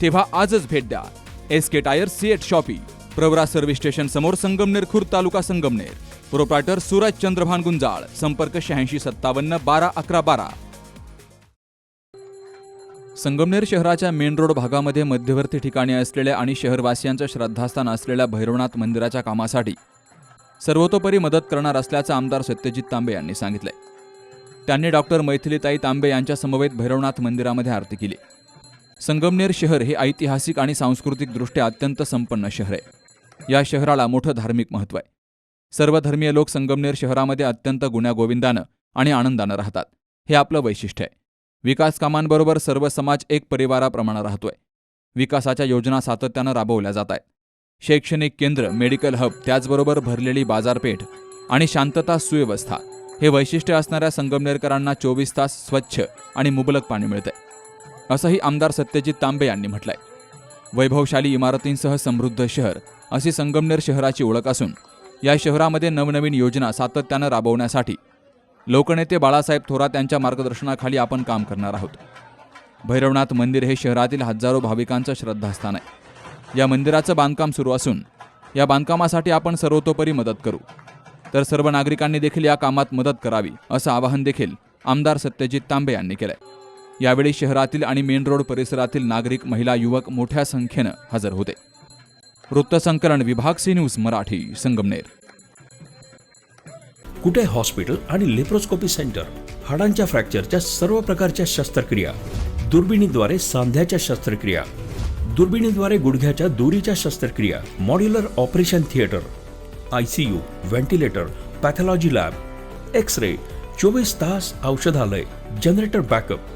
तेव्हा आजच भेट द्या. S K tyre CEAT shoppe. Pravara service station समोर संगमनेर खुर्द तालुका संगमनेर. प्रोप्रायटर सूरज चंद्रभान गुंजाळ संपर्क शहाऐंशी सत्तावन्न बारा अकरा बारा. संगमनेर शहराच्या मेन रोड भागामध्ये मध्यवर्ती ठिकाणी असलेल्या आणि शहरवासियांचं श्रद्धास्थान असलेल्या भैरवनाथ मंदिराच्या कामासाठी सर्वतोपरी मदत करणार असल्याचं आमदार सत्यजित तांबे यांनी सांगितलंय. त्यांनी डॉक्टर मैथिलीताई तांबे यांच्या समवेत भैरवनाथ मंदिरामध्ये आरती केली. संगमनेर शहर हे ऐतिहासिक आणि सांस्कृतिकदृष्ट्या अत्यंत संपन्न शहर आहे. या शहराला मोठं धार्मिक महत्त्व आहे. सर्वधर्मीय लोक संगमनेर शहरामध्ये अत्यंत गुण्यागोविंदानं आणि आनंदानं राहतात. हे आपलं वैशिष्ट्य आहे. विकास कामांबरोबर सर्व समाज एक परिवाराप्रमाणे राहतोय. विकासाच्या योजना सातत्यानं राबवल्या जात आहेत. शैक्षणिक केंद्र मेडिकल हब त्याचबरोबर भरलेली बाजारपेठ आणि शांतता सुव्यवस्था हे वैशिष्ट्य असणाऱ्या संगमनेरकरांना चोवीस तास स्वच्छ आणि मुबलक पाणी मिळतंय. असंही आमदार सत्यजित तांबे यांनी म्हटलंय. वैभवशाली इमारतींसह समृद्ध शहर अशी संगमनेर शहराची ओळख असून या शहरामध्ये नवनवीन योजना सातत्यानं राबवण्यासाठी लोकनेते बाळासाहेब थोरात यांच्या मार्गदर्शनाखाली आपण काम करणार आहोत. भैरवनाथ मंदिर हे शहरातील हजारो भाविकांचं श्रद्धास्थान आहे. या मंदिराचं बांधकाम सुरू असून या बांधकामासाठी आपण सर्वतोपरी मदत करू. तर सर्व नागरिकांनी देखील या कामात मदत करावी असं आवाहन देखील आमदार सत्यजित तांबे यांनी केलंय. यावेळी शहरातील आणि मेन रोड परिसरातील नागरिक महिला युवक मोठ्या संख्येनं हजर होते. वृत्तसंकलन विभाग सी न्यूज मराठी संगमनेर. कुठे हॉस्पिटल आणि लेप्रोस्कोपी सेंटर? हाडांच्या फ्रॅक्चरच्या सर्व प्रकारच्या शस्त्रक्रिया. दुर्बिणीद्वारे सांध्याच्या शस्त्रक्रिया. दुर्बिणीद्वारे गुडघ्याच्या दोरीच्या शस्त्रक्रिया. Modular operation theatre. I C U ventilator pathology lab. X ray चोवीस तास औषधालय. Generator backup.